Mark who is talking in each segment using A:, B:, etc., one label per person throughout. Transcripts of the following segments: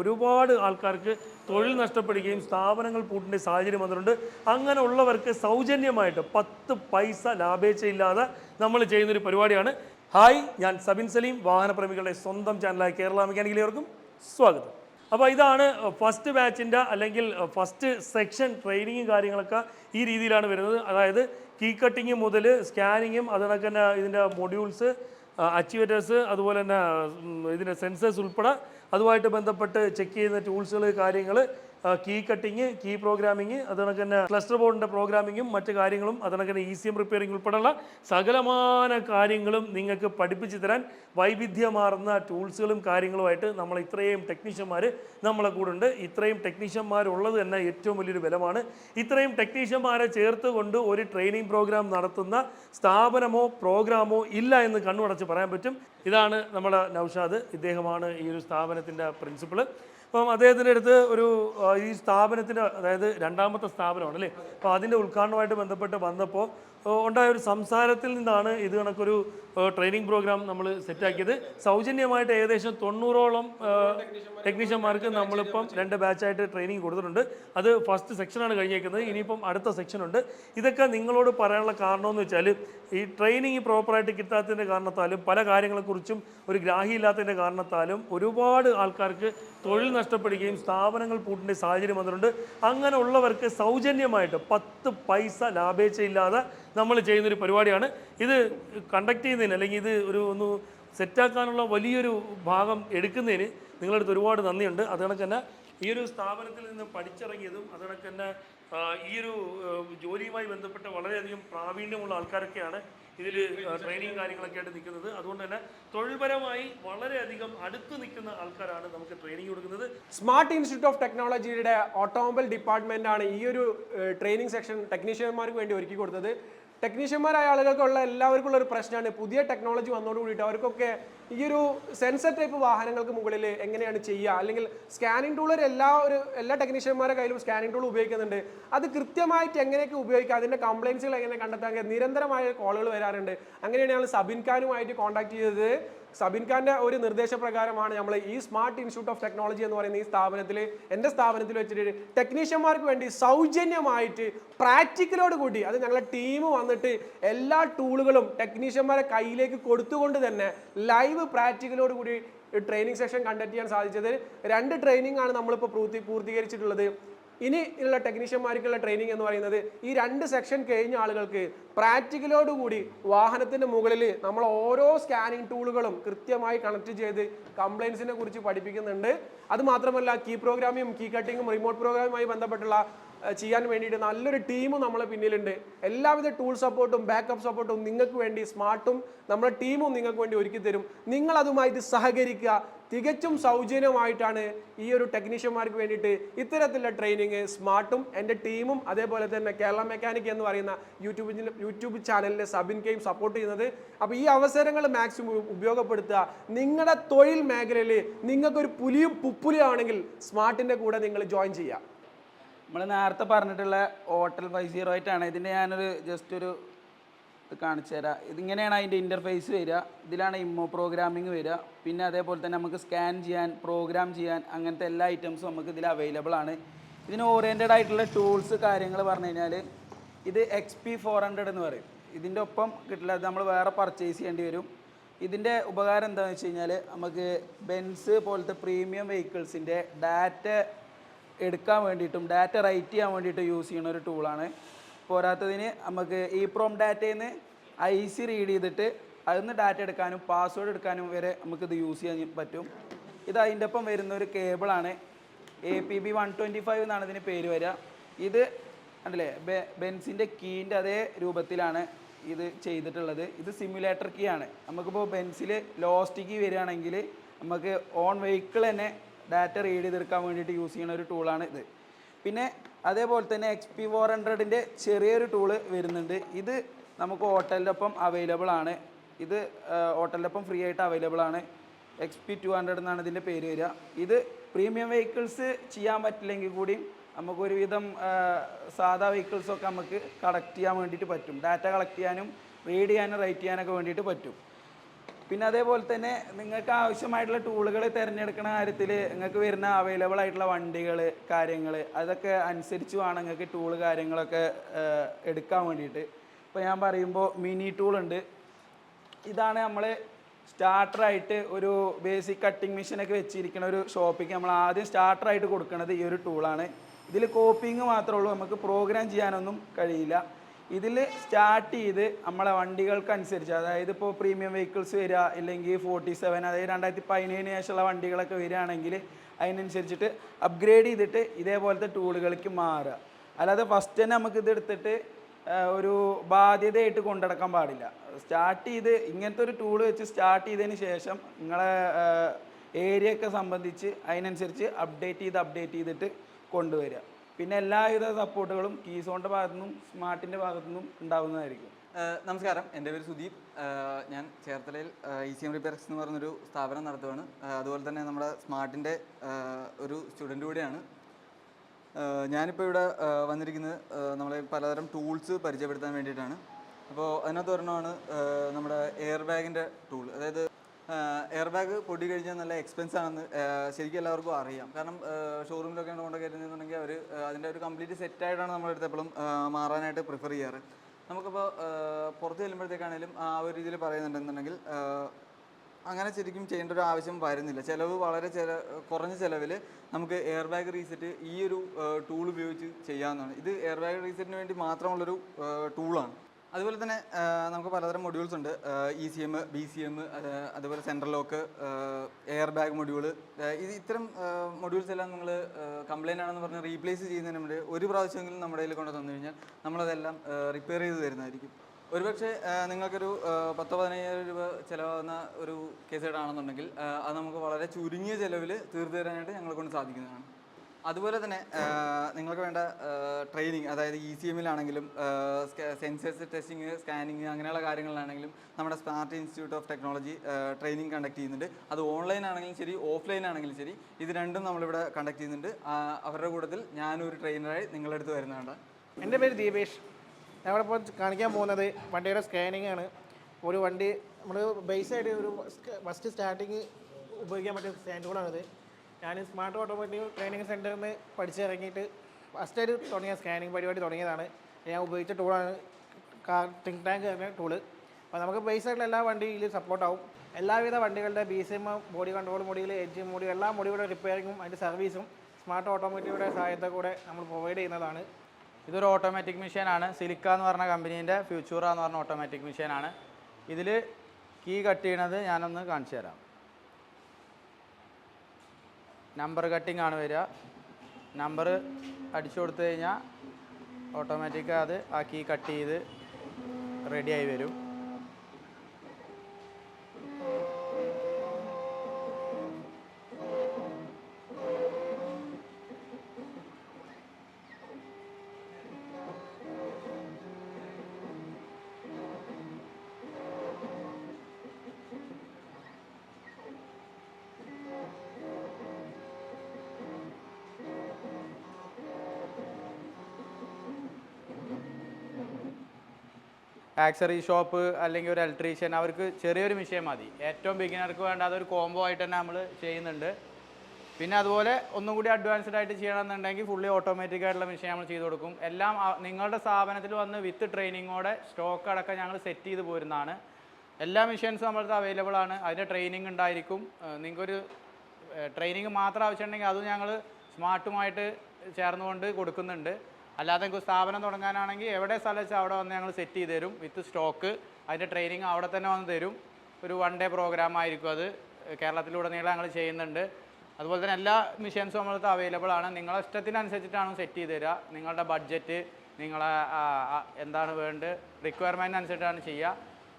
A: ഒരുപാട് ആൾക്കാർക്ക് തൊഴിൽ നഷ്ടപ്പെടുകയും സ്ഥാപനങ്ങൾ പൂട്ടേണ്ട സാഹചര്യം വന്നിട്ടുണ്ട്. അങ്ങനെ ഉള്ളവർക്ക് സൗജന്യമായിട്ട് പത്ത് പൈസ ലാഭേച്ഛയില്ലാതെ നമ്മൾ ചെയ്യുന്നൊരു പരിപാടിയാണ്. ഹായ് ഞാൻ സബിൻ സലീം വാഹനപ്രേമികളുടെ സ്വന്തം ചാനലായ കേരള മെക്കാനിക്കലേവർക്കും സ്വാഗതം. അപ്പോൾ ഇതാണ് ഫസ്റ്റ് ബാച്ചിന്റെ അല്ലെങ്കിൽ ഫസ്റ്റ് സെക്ഷൻ ട്രെയിനിങ്ങും കാര്യങ്ങളൊക്കെ ഈ രീതിയിലാണ് വരുന്നത്. അതായത് കീ കട്ടിങ് മുതൽ സ്കാനിങ്ങും അതുകണക്ക് തന്നെ ഇതിന്റെ മൊഡ്യൂൾസ് അച്ചീവേറ്റേഴ്സ് അതുപോലെ തന്നെ ഇതിന്റെ സെൻസേഴ്സ് ഉൾപ്പെടെ അതുമായിട്ട് ബന്ധപ്പെട്ട് ചെക്ക് ചെയ്യുന്ന ടൂൾസുകൾ കാര്യങ്ങൾ കീ കട്ടിങ് കീ പ്രോഗ്രാമിങ് അതുകണക്ക് തന്നെ ക്ലസ്റ്റർ ബോർഡിന്റെ പ്രോഗ്രാമിങ്ങും മറ്റു കാര്യങ്ങളും അതുകണക്ക് തന്നെ ഇ സി എം റിപ്പയറിംഗ് ഉൾപ്പെടെയുള്ള സകലമാന കാര്യങ്ങളും നിങ്ങൾക്ക് പഠിപ്പിച്ചു തരാൻ വൈവിധ്യമാർന്ന ടൂൾസുകളും കാര്യങ്ങളുമായിട്ട് നമ്മൾ ഇത്രയും ടെക്നീഷ്യന്മാർ നമ്മളെ കൂടെ ഉണ്ട്. ഇത്രയും ടെക്നീഷ്യന്മാരുള്ളത് തന്നെ ഏറ്റവും വലിയൊരു ബലമാണ്. ഇത്രയും ടെക്നീഷ്യന്മാരെ ചേർത്ത് കൊണ്ട് ഒരു ട്രെയിനിങ് പ്രോഗ്രാം നടത്തുന്ന സ്ഥാപനമോ പ്രോഗ്രാമോ ഇല്ല എന്ന് കണ്ണുടച്ച് പറയാൻ പറ്റും. ഇതാണ് നമ്മുടെ നൗഷാദ്. ഇദ്ദേഹമാണ് ഈ ഒരു സ്ഥാപനത്തിന്റെ പ്രിൻസിപ്പൾ അപ്പം അദ്ദേഹത്തിന്റെ അടുത്ത് ഒരു ഈ സ്ഥാപനത്തിന്റെ അതായത് രണ്ടാമത്തെ സ്ഥാപനമാണ് അല്ലേ? അപ്പോൾ അതിന്റെ ഉദ്ഘാടനവുമായിട്ട് ബന്ധപ്പെട്ട് വന്നപ്പോൾ ഉണ്ടായ ഒരു സംസാരത്തിൽ നിന്നാണ് ഇത് കണക്കൊരു ട്രെയിനിങ് പ്രോഗ്രാം നമ്മൾ സെറ്റാക്കിയത്. സൗജന്യമായിട്ട് ഏകദേശം തൊണ്ണൂറോളം ടെക്നീഷ്യന്മാർക്ക് നമ്മളിപ്പം രണ്ട് ബാച്ചായിട്ട് ട്രെയിനിങ് കൊടുത്തിട്ടുണ്ട്. അത് ഫസ്റ്റ് സെക്ഷനാണ് കഴിഞ്ഞേക്കുന്നത്. ഇനിയിപ്പം അടുത്ത സെക്ഷനുണ്ട് ഇതൊക്കെ നിങ്ങളോട് പറയാനുള്ള കാരണമെന്ന് വെച്ചാൽ ഈ ട്രെയിനിങ് പ്രോപ്പറായിട്ട് കിട്ടാത്തതിന്റെ കാരണത്താലും പല കാര്യങ്ങളെക്കുറിച്ചും ഒരു ഗ്രാഹിയില്ലാത്തതിന്റെ കാരണത്താലും ഒരുപാട് ആൾക്കാർക്ക് തൊഴിൽ നഷ്ടപ്പെടുകയും സ്ഥാപനങ്ങൾ പൂട്ടേണ്ട സാഹചര്യം വന്നിട്ടുണ്ട്. അങ്ങനെ ഉള്ളവർക്ക് സൗജന്യമായിട്ട് പത്ത് പൈസ ലാഭേച്ഛയില്ലാതെ നമ്മൾ ചെയ്യുന്നൊരു പരിപാടിയാണ്. ഇത് കണ്ടക്ട് ചെയ്യുന്നതിന് അല്ലെങ്കിൽ ഇത് ഒരു ഒന്ന് സെറ്റാക്കാനുള്ള വലിയൊരു ഭാഗം എടുക്കുന്നതിന് നിങ്ങളടുത്ത് ഒരുപാട് നന്ദിയുണ്ട്. അത് കണക്ക് തന്നെ ഈ ഒരു സ്ഥാപനത്തിൽ നിന്ന് പഠിച്ചിറങ്ങിയതും അത് കണക്ക് തന്നെ ഈ ഒരു ജോലിയുമായി ബന്ധപ്പെട്ട വളരെയധികം പ്രാവീണ്യമുള്ള ആൾക്കാരൊക്കെയാണ് ഇതിൽ ട്രെയിനിങ് കാര്യങ്ങളൊക്കെ ആയിട്ട് നിൽക്കുന്നത്. അതുകൊണ്ട് തന്നെ തൊഴിൽപരമായി വളരെയധികം അടുത്ത് നിൽക്കുന്ന ആൾക്കാരാണ് നമുക്ക് ട്രെയിനിങ് കൊടുക്കുന്നത്.
B: സ്മാർട്ട് ഇൻസ്റ്റിറ്റ്യൂട്ട് ഓഫ് ടെക്നോളജിയുടെ ഓട്ടോമൊബൈൽ ഡിപ്പാർട്ട്മെന്റ് ആണ് ഈ ഒരു ട്രെയിനിങ് സെക്ഷൻ ടെക്നീഷ്യന്മാർക്ക് വേണ്ടി ഒരുക്കി കൊടുത്തത്. ടെക്നീഷ്യന്മാരായ ആളുകൾക്കുള്ള എല്ലാവർക്കും ഉള്ള ഒരു പ്രശ്നമാണ് പുതിയ ടെക്നോളജി വന്നോട് കൂടിയിട്ട് അവർക്കൊക്കെ ഈ ഒരു സെൻസർ ടൈപ്പ് വാഹനങ്ങൾക്ക് മുകളിൽ എങ്ങനെയാണ് ചെയ്യുക? അല്ലെങ്കിൽ സ്കാനിങ് ടൂൾ എല്ലാ ഒരു എല്ലാ ടെക്നീഷ്യന്മാരെ കയ്യിലും സ്കാനിങ് ടൂൾ ഉപയോഗിക്കുന്നുണ്ട്. അത് കൃത്യമായിട്ട് എങ്ങനെയൊക്കെ ഉപയോഗിക്കുക? അതിന്റെ കംപ്ലയിൻസുകൾ എങ്ങനെ കണ്ടെത്താൻ നിരന്തരമായ കോളുകൾ വരാറുണ്ട്. അങ്ങനെയാണ് ഞങ്ങൾ സബിൻ ഖാനുമായിട്ട് കോൺടാക്ട് ചെയ്തത്. സബിൻ ഖാന്റെ ഒരു നിർദ്ദേശപ്രകാരമാണ് നമ്മൾ ഈ സ്മാർട്ട് ഇൻസ്റ്റിറ്റ്യൂട്ട് ഓഫ് ടെക്നോളജി എന്ന് പറയുന്ന ഈ സ്ഥാപനത്തിൽ എന്റെ സ്ഥാപനത്തിൽ വെച്ചിട്ട് ടെക്നീഷ്യന്മാർക്ക് വേണ്ടി സൗജന്യമായിട്ട് പ്രാക്ടിക്കലോട് കൂടി അത് ഞങ്ങളുടെ ടീം വന്നിട്ട് എല്ലാ ടൂളുകളും ടെക്നീഷ്യന്മാരെ കയ്യിലേക്ക് കൊടുത്തുകൊണ്ട് തന്നെ ലൈവ് പ്രാക്ടിക്കലോട് കൂടി ട്രെയിനിങ് സെഷൻ കണ്ടക്ട് ചെയ്യാൻ സാധിച്ചത്. രണ്ട് ട്രെയിനിങ് ആണ് നമ്മളിപ്പോൾ പൂർത്തി പൂർത്തീകരിച്ചിട്ടുള്ളത്. ഇനി ഉള്ള ടെക്നീഷ്യന്മാർക്കുള്ള ട്രെയിനിങ് എന്ന് പറയുന്നത് ഈ രണ്ട് സെക്ഷൻ കഴിഞ്ഞ ആളുകൾക്ക് പ്രാക്ടിക്കലോടുകൂടി വാഹനത്തിന്റെ മുകളിൽ നമ്മൾ ഓരോ സ്കാനിങ് ടൂളുകളും കൃത്യമായി കണക്ട് ചെയ്ത് കംപ്ലയിൻസിനെ കുറിച്ച് പഠിപ്പിക്കുന്നുണ്ട്. അത് മാത്രമല്ല കീ പ്രോഗ്രാമിങ്ങും കീ കട്ടിങ്ങും റിമോട്ട് പ്രോഗ്രാമുമായി ബന്ധപ്പെട്ടുള്ള ചെയ്യാൻ വേണ്ടിയിട്ട് നല്ലൊരു ടീമും നമ്മളെ പിന്നിലുണ്ട്. എല്ലാവിധ ടൂൾ സപ്പോർട്ടും ബാക്കപ്പ് സപ്പോർട്ടും നിങ്ങൾക്ക് വേണ്ടി സ്മാർട്ടും നമ്മുടെ ടീമും നിങ്ങൾക്ക് വേണ്ടി ഒരുക്കി തരും നിങ്ങൾ അതുമായിട്ട് സഹകരിക്കുക തികച്ചും സൗജന്യമായിട്ടാണ് ഈ ഒരു ടെക്നീഷ്യന്മാർക്ക് വേണ്ടിയിട്ട് ഇത്തരത്തിലുള്ള ട്രെയിനിങ് സ്മാർട്ടും എന്റെ ടീമും അതേപോലെ തന്നെ കേരള മെക്കാനിക് എന്ന് പറയുന്ന യൂട്യൂബ് യൂട്യൂബ് ചാനലിലെ സബിൻ കെയും സപ്പോർട്ട് ചെയ്യുന്നത്. അപ്പോൾ ഈ അവസരങ്ങൾ മാക്സിമം ഉപയോഗപ്പെടുത്തുക. നിങ്ങളുടെ തൊഴിൽ മേഖലയിൽ നിങ്ങൾക്കൊരു പുലിയും പുപ്പുലിയും ആണെങ്കിൽ സ്മാർട്ടിന്റെ കൂടെ നിങ്ങൾ ജോയിൻ ചെയ്യുക.
C: നമ്മൾ നേരത്തെ പറഞ്ഞിട്ടുള്ള ഹോട്ടൽ ഫൈവ് സീറോ ആയിട്ടാണ് ഇതിന്റെ ഞാനൊരു ജസ്റ്റ് ഒരു ഇത് കാണിച്ചു തരാം. ഇതിങ്ങനെയാണ് അതിന്റെ ഇന്റർഫേസ് വരിക. ഇതിലാണ് ഇമ്മോ പ്രോഗ്രാമിംഗ് വരിക. പിന്നെ അതേപോലെ തന്നെ നമുക്ക് സ്കാൻ ചെയ്യാൻ പ്രോഗ്രാം ചെയ്യാൻ അങ്ങനത്തെ എല്ലാ ഐറ്റംസും നമുക്ക് ഇതിൽ അവൈലബിൾ ആണ്. ഇതിന് ഓറിയന്റഡ് ആയിട്ടുള്ള ടൂൾസ് കാര്യങ്ങൾ പറഞ്ഞു കഴിഞ്ഞാൽ ഇത് എക്സ് പി ഫോർ ഹൺഡ്രഡ് എന്ന് പറയും. ഇതിന്റെ ഒപ്പം കിട്ടില്ല നമ്മൾ വേറെ പർച്ചേസ് ചെയ്യേണ്ടി വരും. ഇതിന്റെ ഉപകാരം എന്താണെന്ന് വെച്ച് കഴിഞ്ഞാൽ നമുക്ക് ബെൻസ് പോലത്തെ പ്രീമിയം വെഹിക്കിൾസിന്റെ ഡാറ്റ എടുക്കാൻ വേണ്ടിയിട്ടും ഡാറ്റ റൈറ്റ് ചെയ്യാൻ വേണ്ടിയിട്ട് യൂസ് ചെയ്യുന്ന ഒരു ടൂളാണ് പോരാത്തതിന് നമുക്ക് ഈ പ്രോം ഡാറ്റയിൽ നിന്ന് ഐ സി റീഡ് ചെയ്തിട്ട് അതിൽ ഡാറ്റ എടുക്കാനും പാസ്വേഡ് എടുക്കാനും വരെ നമുക്കിത് യൂസ് ചെയ്യാൻ പറ്റും. ഇത് അതിന്റെ ഒപ്പം വരുന്ന ഒരു കേബിളാണ് A P B one twenty five എന്നാണ് ഇതിന് പേര് വരിക. ഇത് കണ്ടില്ലേ? ബെ ബെൻസിന്റെ കീന്റെ അതേ രൂപത്തിലാണ് ഇത് ചെയ്തിട്ടുള്ളത്. ഇത് സിമുലേറ്റർ കീ ആണ്. നമുക്കിപ്പോൾ ബെൻസിൽ ലോസ്റ്റ് കീ വരികയാണെങ്കിൽ നമുക്ക് ഓൺ വെഹിക്കിൾ തന്നെ ഡാറ്റ റീഡ് ചെയ്തെടുക്കാൻ വേണ്ടിയിട്ട് യൂസ് ചെയ്യുന്ന ഒരു ടൂളാണ് ഇത്. പിന്നെ അതേപോലെ തന്നെ എക്സ് പി ഫോർ ഹൺഡ്രഡിന്റെ ചെറിയൊരു ടൂൾ വരുന്നുണ്ട്. ഇത് നമുക്ക് ഹോട്ടലിന്റെ ഒപ്പം അവൈലബിൾ ആണ്. ഇത് ഹോട്ടലിന്റെ ഒപ്പം ഫ്രീ ആയിട്ട് അവൈലബിൾ ആണ്. എക്സ് പി ടു ഹൺഡ്രഡ് എന്നാണ് ഇതിന്റെ പേര് വരിക. ഇത് പ്രീമിയം വെഹിക്കിൾസ് ചെയ്യാൻ പറ്റില്ലെങ്കിൽ കൂടിയും നമുക്കൊരുവിധം സാധാ വെഹിക്കിൾസൊക്കെ നമുക്ക് കളക്ട് ചെയ്യാൻ വേണ്ടിയിട്ട് പറ്റും. ഡാറ്റ കളക്ട് ചെയ്യാനും റീഡ് ചെയ്യാനും റൈറ്റ് ചെയ്യാനൊക്കെ വേണ്ടിയിട്ട് പറ്റും. പിന്നെ അതേപോലെ തന്നെ നിങ്ങൾക്ക് ആവശ്യമായിട്ടുള്ള ടൂളുകൾ തിരഞ്ഞെടുക്കുന്ന കാര്യത്തിൽ നിങ്ങൾക്ക് വരുന്ന അവൈലബിൾ ആയിട്ടുള്ള വണ്ടികൾ കാര്യങ്ങൾ അതൊക്കെ അനുസരിച്ച് വേണം നിങ്ങൾക്ക് ടൂൾ കാര്യങ്ങളൊക്കെ എടുക്കാൻ വേണ്ടിയിട്ട്. ഇപ്പോൾ ഞാൻ പറയുമ്പോൾ മിനി ടൂൾ ഉണ്ട്. ഇതാണ് നമ്മൾ സ്റ്റാർട്ടറായിട്ട് ഒരു ബേസിക് കട്ടിങ് മെഷീനൊക്കെ വെച്ചിരിക്കുന്ന ഒരു ഷോപ്പിക്ക് നമ്മൾ ആദ്യം സ്റ്റാർട്ടറായിട്ട് കൊടുക്കുന്നത് ഈ ഒരു ടൂളാണ് ഇതിൽ കോപ്പിങ് മാത്രമേ ഉള്ളൂ നമുക്ക് പ്രോഗ്രാം ചെയ്യാനൊന്നും കഴിയില്ല. ഇതിൽ സ്റ്റാർട്ട് ചെയ്ത് നമ്മളെ വണ്ടികൾക്ക് അനുസരിച്ച് അതായത് ഇപ്പോൾ പ്രീമിയം വെഹിക്കിൾസ് വരിക ഇല്ലെങ്കിൽ ഫോർട്ടി സെവൻ അതായത് രണ്ടായിരത്തി പതിനേഴിന് ശേഷമുള്ള വണ്ടികളൊക്കെ വരികയാണെങ്കിൽ അതിനനുസരിച്ചിട്ട് അപ്ഗ്രേഡ് ചെയ്തിട്ട് ഇതേപോലത്തെ ടൂളുകൾക്ക് മാറുക. അല്ലാതെ ഫസ്റ്റ് തന്നെ നമുക്ക് ഇതെടുത്തിട്ട് ഒരു ബാധ്യതയായിട്ട് കൊണ്ടുനടക്കാൻ പാടില്ല. സ്റ്റാർട്ട് ചെയ്ത് ഇങ്ങനത്തെ ഒരു ടൂൾ വെച്ച് സ്റ്റാർട്ട് ചെയ്തതിന് ശേഷം നിങ്ങളെ ഏരിയ ഒക്കെ സംബന്ധിച്ച് അതിനനുസരിച്ച് അപ്ഡേറ്റ് ചെയ്ത് അപ്ഡേറ്റ് ചെയ്തിട്ട് കൊണ്ടുവരിക. പിന്നെ എല്ലാവിധ സപ്പോർട്ടുകളും കീസോണിന്റെ ഭാഗത്തു നിന്നും സ്മാർട്ടിന്റെ ഭാഗത്തു നിന്നും ഉണ്ടാവുന്നതായിരിക്കും.
D: നമസ്കാരം. എന്റെ പേര് സുദീപ്. ഞാൻ ചേർത്തലയിൽ ഇ സി എം റിപ്പയർസ് എന്ന് പറഞ്ഞൊരു സ്ഥാപനം നടത്തുകയാണ് അതുപോലെ തന്നെ നമ്മുടെ സ്മാർട്ടിന്റെ ഒരു സ്റ്റുഡന്റ് കൂടിയാണ്. ഞാനിപ്പോൾ ഇവിടെ വന്നിരിക്കുന്നത് നമ്മളെ പലതരം ടൂൾസ് പരിചയപ്പെടുത്താൻ വേണ്ടിയിട്ടാണ്. അപ്പോൾ അതിനകത്ത് ഒരെണ്ണമാണ് നമ്മുടെ എയർ ബാഗിന്റെ ടൂൾ. അതായത് എയർ ബാഗ് പൊടി കഴിഞ്ഞാൽ നല്ല എക്സ്പെൻസ് ആണെന്ന് ശരിക്കും എല്ലാവർക്കും അറിയാം. കാരണം ഷോറൂമിലൊക്കെ കൊണ്ട് കയറ്റുന്നുണ്ടെങ്കിൽ അവർ അതിന്റെ ഒരു കംപ്ലീറ്റ് സെറ്റായിട്ടാണ് നമ്മളെടുത്ത് എപ്പോഴും മാറാനായിട്ട് പ്രിഫർ ചെയ്യാറ്. നമുക്കിപ്പോൾ പുറത്ത് ചെല്ലുമ്പോഴത്തേക്കാണെങ്കിലും ആ ഒരു രീതിയിൽ പറയുന്നുണ്ടെന്നുണ്ടെങ്കിൽ അങ്ങനെ ശരിക്കും ചെയ്യേണ്ട ഒരു ആവശ്യം വരുന്നില്ല. ചിലവ് വളരെ ചില കുറഞ്ഞ ചിലവിൽ നമുക്ക് എയർ ബാഗ് റീസെറ്റ് ഈ ഒരു ടൂൾ ഉപയോഗിച്ച് ചെയ്യാവുന്നതാണ്. ഇത് എയർ ബാഗ് റീസെറ്റിന് വേണ്ടി മാത്രമുള്ളൊരു ടൂളാണ് അതുപോലെ തന്നെ നമുക്ക് പലതരം മൊഡ്യൂൾസ് ഉണ്ട്. E C M B C M അതുപോലെ central lock air bag module ഇത് ഇത്തരം മൊഡ്യൂൾസ് എല്ലാം നിങ്ങൾ കംപ്ലൈന്റ് ആണെന്ന് പറഞ്ഞ് റീപ്ലേസ് ചെയ്യുന്നതിന് വേണ്ടി ഒരു പ്രാവശ്യമെങ്കിലും നമ്മുടെ കയ്യിൽ കൊണ്ട് തന്നു കഴിഞ്ഞാൽ നമ്മളതെല്ലാം റിപ്പയർ ചെയ്ത് തരുന്നതായിരിക്കും. ഒരുപക്ഷെ നിങ്ങൾക്കൊരു പത്തോ പതിനയ്യായിരം രൂപ ചിലവാകുന്ന ഒരു കേസ് ആണെന്നുണ്ടെങ്കിൽ അത് നമുക്ക് വളരെ ചുരുങ്ങിയ ചിലവിൽ തീർത്തു തരാനായിട്ട് ഞങ്ങളെ കൊണ്ട് സാധിക്കുന്നതാണ്. അതുപോലെ തന്നെ നിങ്ങൾക്ക് വേണ്ട ട്രെയിനിങ് അതായത് ഇ സി എമ്മിലാണെങ്കിലും സെൻസേഴ്സ് ടെസ്റ്റിങ് സ്കാനിങ് അങ്ങനെയുള്ള കാര്യങ്ങളിലാണെങ്കിലും നമ്മുടെ smart institute of technology training conduct ചെയ്യുന്നുണ്ട്. അത് ഓൺലൈൻ ആണെങ്കിലും ശരി ഓഫ്ലൈൻ ആണെങ്കിലും ശരി ഇത് രണ്ടും നമ്മളിവിടെ കണ്ടക്ട് ചെയ്യുന്നുണ്ട്. അവരുടെ കൂട്ടത്തിൽ ഞാനൊരു ട്രെയിനറായി നിങ്ങളുടെ അടുത്ത് വരുന്നതാണ്.
E: എന്റെ പേര് ദീപേഷ്. ഞങ്ങളിപ്പോൾ കാണിക്കാൻ പോകുന്നത് വണ്ടിയുടെ സ്കാനിങ് ആണ്. ഒരു വണ്ടി നമ്മൾ ബേസ് ബേസായിട്ട് ഒരു ഫസ്റ്റ് സ്റ്റാർട്ടിങ് ഉപയോഗിക്കാൻ പറ്റിയ സ്റ്റാൻഡുകളാണിത് ഞാൻ സ്മാർട്ട് ഓട്ടോമോട്ടീവ് ട്രെയിനിങ് സെന്ററിൽ നിന്ന് പഠിച്ചിറങ്ങിയിട്ട് ഫസ്റ്റായിട്ട് തുടങ്ങിയ സ്കാനിങ് പരിപാടി തുടങ്ങിയതാണ്. ഞാൻ ഉപയോഗിച്ച ടൂളാണ് കാർ തിങ്ക് ടാങ്ക് പറഞ്ഞ ടൂൾ അപ്പോൾ നമുക്ക് ബേസ് ആയിട്ടുള്ള എല്ലാ വണ്ടിയിലും സപ്പോർട്ടാവും എല്ലാവിധ വണ്ടികളുടെ B C M body control മോഡിയിൽ എഡ്ജ് മോഡി എല്ലാ മോഡിയുടെ റിപ്പയറിങ്ങും അതിന്റെ സർവീസും സ്മാർട്ട് ഓട്ടോമോട്ടീവിയുടെ സഹായത്തെ കൂടെ നമ്മൾ പ്രൊവൈഡ് ചെയ്യുന്നതാണ്.
F: ഇതൊരു ഓട്ടോമാറ്റിക് മെഷീനാണ് സിലിക്ക എന്ന് പറഞ്ഞ കമ്പനീന്റെ ഫ്യൂച്ചൂറ എന്ന് പറഞ്ഞ ഓട്ടോമാറ്റിക് മെഷീനാണ് ഇതിൽ കീ കട്ട് ചെയ്യണത് ഞാനൊന്ന് കാണിച്ചു തരാം. നമ്പർ കട്ടിംഗ് ആണ് വരിക. നമ്പർ അടിച്ചു കൊടുത്തു കഴിഞ്ഞാൽ ഓട്ടോമാറ്റിക്കാ അത് ആ കീ കട്ട് ചെയ്ത് റെഡിയായി വരും. ആക്സറി ഷോപ്പ് അല്ലെങ്കിൽ ഒരു ഇലക്ട്രീഷ്യൻ അവർക്ക് ചെറിയൊരു വിഷയം മതി. ഏറ്റവും ബിഗിനർക്ക് വേണ്ട അതൊരു കോംബോ ആയിട്ട് തന്നെ നമ്മൾ ചെയ്യുന്നുണ്ട്. പിന്നെ അതുപോലെ ഒന്നും കൂടി അഡ്വാൻസ്ഡ് ആയിട്ട് ചെയ്യണമെന്നുണ്ടെങ്കിൽ ഫുള്ളി ഓട്ടോമാറ്റിക് ആയിട്ടുള്ള മെഷീൻ നമ്മൾ ചെയ്തു കൊടുക്കും. എല്ലാം നിങ്ങളുടെ സ്ഥാപനത്തിൽ വന്ന് വിത്ത് ട്രെയിനിങ്ങോടെ സ്റ്റോക്ക് അടക്കം ഞങ്ങൾ സെറ്റ് ചെയ്ത് പോരുന്നതാണ്. എല്ലാ മെഷീൻസും നമ്മൾക്ക് അവൈലബിൾ ആണ്. അതിന്റെ ട്രെയിനിങ് ഉണ്ടായിരിക്കും. നിങ്ങൾക്കൊരു ട്രെയിനിങ് മാത്രം ആവശ്യമുണ്ടെങ്കിൽ അതും ഞങ്ങൾ സ്മാർട്ടുമായിട്ട് ചേർന്നുകൊണ്ട് കൊടുക്കുന്നുണ്ട്. അല്ലാതെ നിങ്ങൾക്ക് സ്ഥാപനം തുടങ്ങാനാണെങ്കിൽ എവിടെ സ്ഥലം വെച്ചാൽ അവിടെ വന്ന് ഞങ്ങൾ സെറ്റ് ചെയ്ത് തരും വിത്ത് സ്റ്റോക്ക് അതിന്റെ ട്രെയിനിങ് അവിടെ തന്നെ വന്ന് തരും. ഒരു വൺ ഡേ പ്രോഗ്രാം ആയിരിക്കും അത്. കേരളത്തിലുടനീളം ഞങ്ങൾ ചെയ്യുന്നുണ്ട്. അതുപോലെ തന്നെ എല്ലാ മിഷൻസും നമ്മളടുത്ത് അവൈലബിൾ ആണ്. നിങ്ങളെ ഇഷ്ടത്തിനനുസരിച്ചിട്ടാണ് സെറ്റ് ചെയ്ത് തരിക നിങ്ങളുടെ ബഡ്ജറ്റ് നിങ്ങളെ എന്താണ് വേണ്ടത് റിക്വയർമെന്റ് അനുസരിച്ചിട്ടാണ് ചെയ്യുക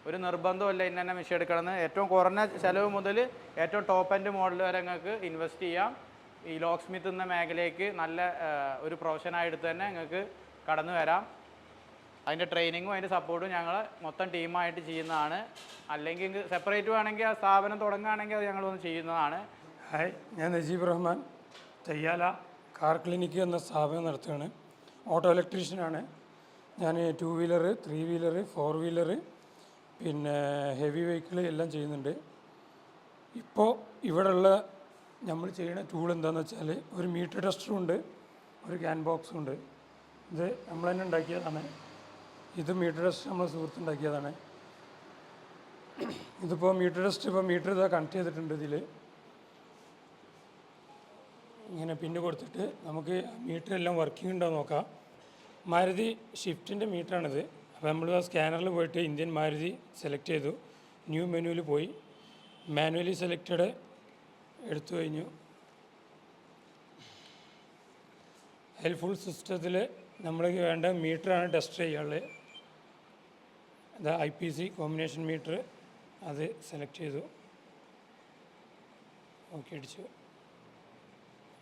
F: ഒരു നിർബന്ധമില്ല ഇന്ന തന്നെ മിഷൻ എടുക്കണമെന്ന്. ഏറ്റവും കുറഞ്ഞ ചിലവ് മുതൽ ഏറ്റവും ടോപ്പ് എൻഡ് മോഡൽ വരെ നിങ്ങൾക്ക് ഇൻവെസ്റ്റ് ചെയ്യാം. ഈ ലോക്ക് സ്മിത്ത് എന്ന മേഖലയ്ക്ക് നല്ല ഒരു പ്രൊഫഷനായെടുത്ത് തന്നെ നിങ്ങൾക്ക് കടന്നു വരാം. അതിന്റെ ട്രെയിനിങ്ങും അതിന്റെ സപ്പോർട്ടും ഞങ്ങൾ മൊത്തം ടീമായിട്ട് ചെയ്യുന്നതാണ്. അല്ലെങ്കിൽ സെപ്പറേറ്റ് വേണമെങ്കിൽ ആ സ്ഥാപനം തുടങ്ങുകയാണെങ്കിൽ അത് ഞങ്ങളൊന്ന് ചെയ്യുന്നതാണ്.
G: ഹായ് ഞാൻ നജീബ് റഹ്മാൻ തയ്യാല കാർ ക്ലിനിക്ക് എന്ന സ്ഥാപനം നടത്തുകയാണ്. ഓട്ടോ ഇലക്ട്രീഷ്യനാണ്. ഞാൻ two wheeler three wheeler four wheeler പിന്നെ ഹെവി വെഹിക്കിൾ എല്ലാം ചെയ്യുന്നുണ്ട്. ഇപ്പോൾ ഇവിടെയുള്ള നമ്മൾ ചെയ്യുന്ന ടൂൾ എന്താണെന്ന് വെച്ചാൽ ഒരു മീറ്റർ ടെസ്റ്ററും ഉണ്ട് ഒരു ക്യാൻ ബോക്സും ഉണ്ട്. ഇത് നമ്മൾ തന്നെ ഉണ്ടാക്കിയതാണ്. ഇത് മീറ്റർ ടെസ്റ്റ് നമ്മൾ സുഹൃത്ത് ഉണ്ടാക്കിയതാണ്. ഇതിപ്പോൾ മീറ്റർ ടെസ്റ്റ് ഇപ്പോൾ മീറ്റർ ഇതാ കണക്ട് ചെയ്തിട്ടുണ്ട് ഇതിൽ ഇങ്ങനെ പിന്ന് കൊടുത്തിട്ട് നമുക്ക് മീറ്റർ എല്ലാം വർക്കിംഗ് ഉണ്ടോ നോക്കാം. മാരുതി ഷിഫ്റ്റിന്റെ മീറ്ററാണിത് അപ്പോൾ നമ്മൾ സ്കാനറിൽ പോയിട്ട് ഇന്ത്യൻ മാരുതി സെലക്ട് ചെയ്തു. ന്യൂ മെനുവിൽ പോയി. മാനുവലി സെലക്റ്റഡ് എടുത്തു കഴിഞ്ഞു. അതിൽ ഫുൾ സിസ്റ്റത്തിൽ നമ്മൾക്ക് വേണ്ട മീറ്ററാണ് ടെസ്റ്റ് ചെയ്യാനുള്ളത്. ഇത് I P C combination meter അത് സെലക്ട് ചെയ്തു. ഓക്കെ അടിച്ചു.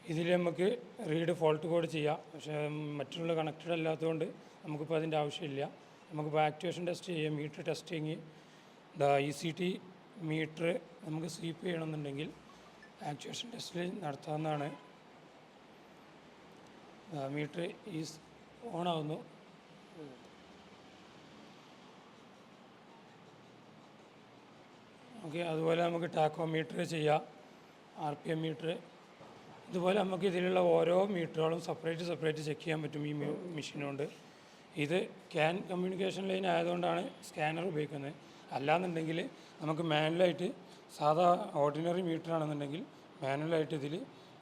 G: ഇതിൽ നമുക്ക് റീഡ് ഫോൾട്ട് കോഡ് ചെയ്യാം. പക്ഷേ മറ്റുള്ള കണക്റ്റഡ് അല്ലാത്തതുകൊണ്ട് നമുക്കിപ്പോൾ അതിന്റെ ആവശ്യമില്ല. നമുക്കിപ്പോൾ ആക്ടിവേഷൻ ടെസ്റ്റ് ചെയ്യാം meter testing E C T meter നമുക്ക് സ്വീപ്പ് ചെയ്യണമെന്നുണ്ടെങ്കിൽ ആക്ടിവേഷൻ ടെസ്റ്റിൽ നടത്താവുന്നതാണ്. മീറ്റർ ഈസ് ഓൺ ആവുന്നു ഓക്കെ അതുപോലെ നമുക്ക് ടാക്കോ മീറ്റർ ചെയ്യാം. R P M meter. ഇതുപോലെ നമുക്ക് ഇതിലുള്ള ഓരോ മീറ്ററുകളും സെപ്പറേറ്റ് സെപ്പറേറ്റ് ചെക്ക് ചെയ്യാൻ പറ്റും ഈ മെഷീനുകൊണ്ട് ഇത് ക്യാൻ കമ്മ്യൂണിക്കേഷൻ ലൈൻ ആയതുകൊണ്ടാണ് സ്കാനർ ഉപയോഗിക്കുന്നത്. അല്ലാന്നുണ്ടെങ്കിൽ നമുക്ക് മാനുവലായിട്ട് സാധാ ഓർഡിനറി മീറ്ററാണെന്നുണ്ടെങ്കിൽ മാനുവലായിട്ട് ഇതിൽ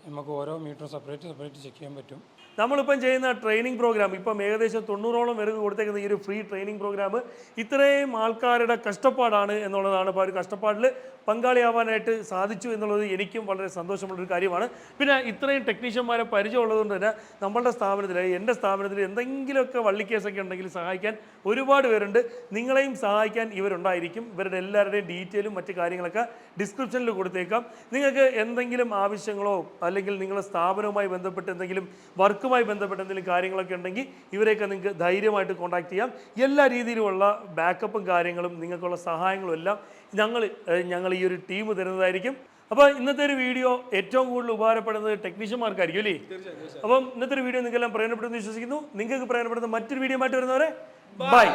G: നമുക്ക് ഓരോ മീറ്റർ സെപ്പറേറ്റ് സെപ്പറേറ്റ് ചെക്ക് ചെയ്യാൻ പറ്റും.
A: നമ്മളിപ്പം ചെയ്യുന്ന ട്രെയിനിങ് പ്രോഗ്രാം ഇപ്പം ഏകദേശം തൊണ്ണൂറോളം പേർക്ക് കൊടുത്തേക്കുന്ന ഈ ഒരു ഫ്രീ ട്രെയിനിങ് പ്രോഗ്രാം ഇത്രയും ആൾക്കാരുടെ കഷ്ടപ്പാടാണ് എന്നുള്ളതാണ് അപ്പോൾ ആ ഒരു കഷ്ടപ്പാടിൽ പങ്കാളിയാവാനായിട്ട് സാധിച്ചു എന്നുള്ളത് എനിക്കും വളരെ സന്തോഷമുള്ളൊരു കാര്യമാണ്. പിന്നെ ഇത്രയും ടെക്നീഷ്യന്മാരെ പരിചയമുള്ളതുകൊണ്ട് തന്നെ നമ്മളുടെ സ്ഥാപനത്തിൽ എന്റെ സ്ഥാപനത്തിൽ എന്തെങ്കിലുമൊക്കെ വള്ളിക്കേസൊക്കെ ഉണ്ടെങ്കിൽ സഹായിക്കാൻ ഒരുപാട് പേരുണ്ട്. നിങ്ങളെയും സഹായിക്കാൻ ഇവരുണ്ടായിരിക്കും. ഇവരുടെ എല്ലാവരുടെയും ഡീറ്റെയിലും മറ്റ് കാര്യങ്ങളൊക്കെ ഡിസ്ക്രിപ്ഷനിൽ കൊടുത്തേക്കാം. നിങ്ങൾക്ക് എന്തെങ്കിലും ആവശ്യങ്ങളോ അല്ലെങ്കിൽ നിങ്ങളുടെ സ്ഥാപനവുമായി ബന്ധപ്പെട്ട് എന്തെങ്കിലും വർക്കുമായി ബന്ധപ്പെട്ട് എന്തെങ്കിലും കാര്യങ്ങളൊക്കെ ഉണ്ടെങ്കിൽ ഇവരെയൊക്കെ നിങ്ങൾക്ക് ധൈര്യമായിട്ട് കോൺടാക്ട് ചെയ്യാം. എല്ലാ രീതിയിലുമുള്ള ബാക്കപ്പും കാര്യങ്ങളും നിങ്ങൾക്കുള്ള സഹായങ്ങളും എല്ലാം ഞങ്ങൾ ഞങ്ങൾ ഈ ഒരു ടീം തരുന്നതായിരിക്കും. അപ്പോൾ ഇന്നത്തെ ഒരു വീഡിയോ ഏറ്റവും കൂടുതൽ ഉപകാരപ്പെടുന്നത് ടെക്നീഷ്യന്മാർക്കായിരിക്കും അല്ലേ? അപ്പം ഇന്നത്തെ ഒരു വീഡിയോ നിങ്ങൾക്കെല്ലാം പ്രയോജനപ്പെടുമെന്ന് വിശ്വസിക്കുന്നു. നിങ്ങൾക്ക് പ്രയോജനപ്പെടുന്ന മറ്റൊരു വീഡിയോ ആയിട്ട് വരുന്നവരെ ബൈ